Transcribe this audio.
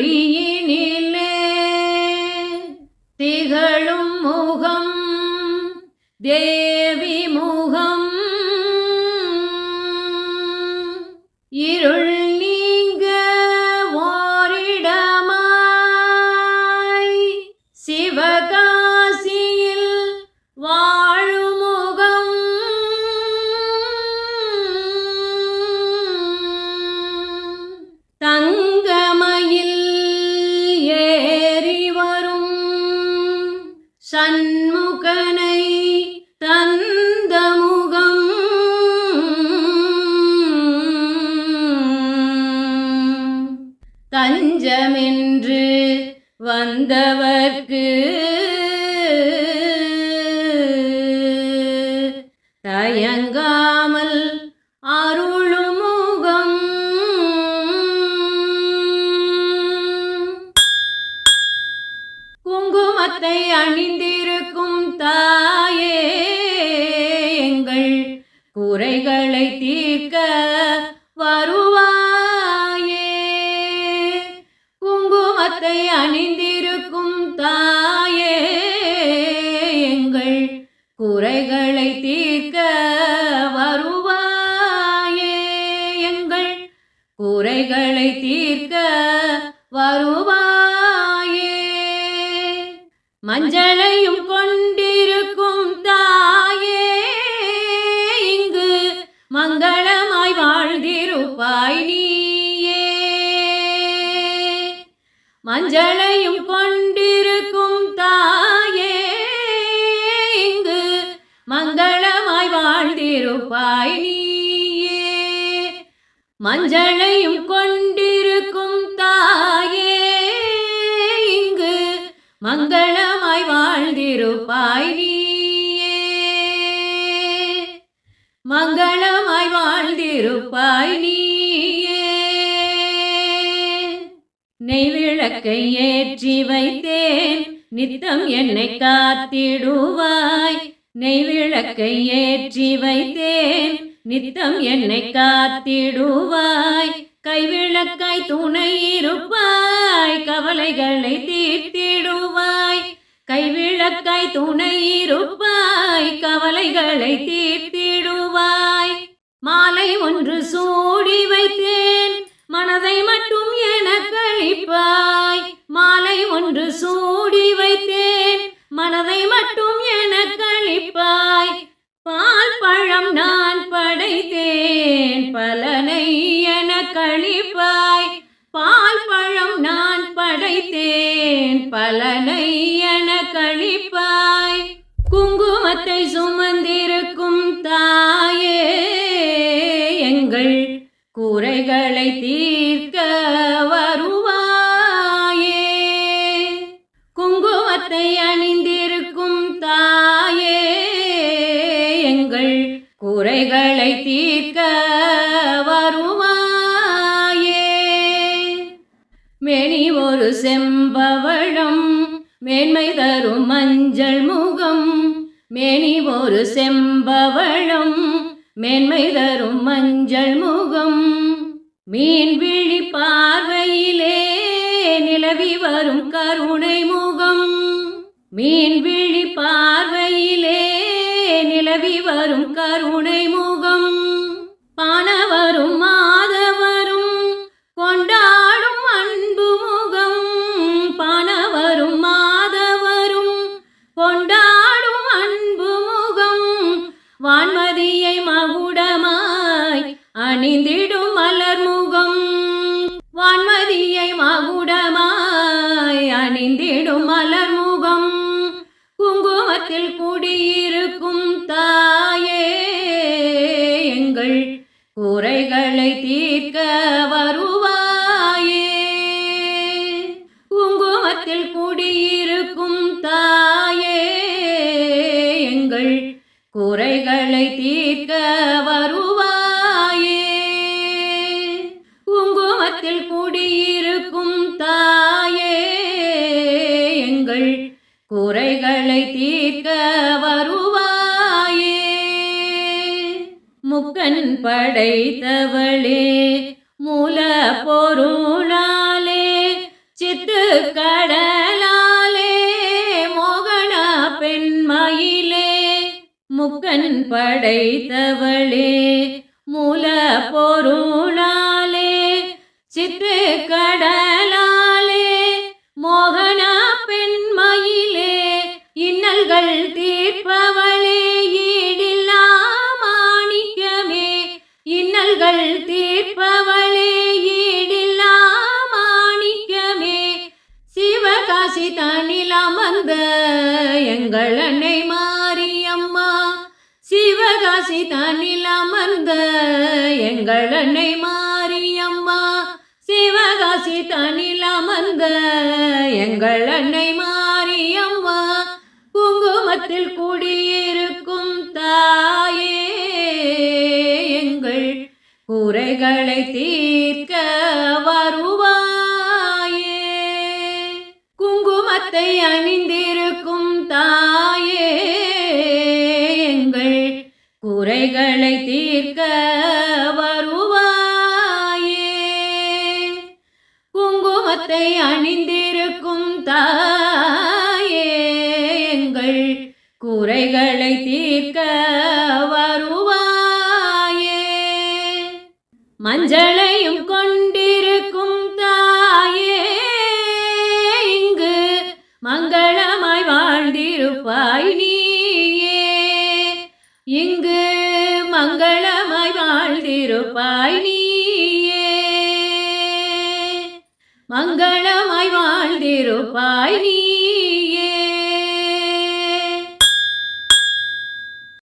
ഒളിയിനിലെ തികളും മുഖം ദേ சண்முகனை தந்த முகம். தஞ்சமென்று வந்தவர்க்கு குங்குமத்தை அணிந்திருக்கும் தாயே எங்கள் குறைகளை தீர்க்க வருவாயே. குங்குமத்தை அணிந்திருக்கும் தாயே எங்கள் குறைகளை தீர்க்க வருவாயே. எங்கள் குறைகளை தீர்க்க வருவாயே. அஞ்சலையும் கொண்டிருக்கும் தாயே இங்கு மங்களமாய் வாழ்ந்திருப்பாய் நீயே. மஞ்சளையும் கொண்டிருக்கும் தாயே இங்கு மங்களமாய் வாழ்ந்திருப்பாய் நீயே. மஞ்சளையும் கொண்டிருக்கும் தாய் மங்களமாய் வாழ்ந்திருப்பாய் நீயே. மங்களமாய் வாழ்ந்திருப்பாய் நீயே. நெய் விளக்கை ஏற்றி வைத்தேன் நித்தம் என்னை காத்திடுவாய். நெய் விளக்கை ஏற்றி வைத்தேன் நித்தம் என்னை காத்திடுவாய். கைவிளக்காய் துணை இருப்பாய் கவலைகளை தீர்த்தி கைவிளக்காய் துணை இருப்பாய் கவலைகளை தீர்த்திடுவாய். மாலை ஒன்று சூடி வைத்தேன் மனதை மட்டும் என கழிப்பாய் மாலை ஒன்று சூடி வைத்தேன் மனதை மட்டும் என கழிப்பாய் பால் பழம் நான் படைத்தேன் பலனை என கழிப்பாய் பால் பழம் நான் படைத்தேன் பலனை என அளிப்பாய் குங்குமத்தை சுமந்திருக்கும் தாயே எங்கள் குறைகளை தீர்க்க வருவாயே. குங்குமத்தை அணிந்திருக்கும் தாயே எங்கள் குறைகளை மேனி ஒரு செம்பவழம் மேன்மை தரும் மஞ்சள் முகம். மீன் விழி பார்வையிலே நிலவி வரும் கருணை முகம். மீன் விழி பார்வையிலே நிலவி வரும் கருணை முகம். குங்குமத்தில் குடியிருக்கும் தாயே எங்கள் குறைகளை தீர்க்க வருவாயே. முக்கன் படைத்தவளே மூல பொருளாலே சித்து கடலாலே மோகன பெண்மயிலே முக்கன் படைத்தவளே மூல பொருளாலே சிற்று கடலாலே மோகன பெண்மயிலே இன்னல்கள் தீர்ப்பவளே ஈடில்லா மாணிக்கமே. இன்னல்கள் தீர்ப்பவளே ஈடில்லா மாணிக்கமே. சிவகாசி தனில் அமர்ந்த எங்கள் அன்னை மாரியம்மா. சிவகாசி தனில் அமர்ந்த எங்கள் அன்னை மாரியம்மா. சிவகாசி தனில் அமர்ந்த எங்கள் அன்னை மாரியம்மா குங்குமத்தில் குடியிருக்கும் தாயே எங்கள் குறைகளை தீர்க்க வருவாயே. குங்குமத்தை அணிந்திருக்கும் குங்குமத்தை அணிந்திருக்கும் தாயே எங்கள் குறைகளை தீர்க்க வருவாயே. மஞ்சளையும் கொண்டிருக்கும் தாயே இங்கு மங்களமாய் வாழ்ந்திருப்பாய் நீயே. இங்கு மங்களமாய் வாழ்ந்திருப்பாய் நீ மங்களமாய் வாழ்ந்திருப்பாய் நீ.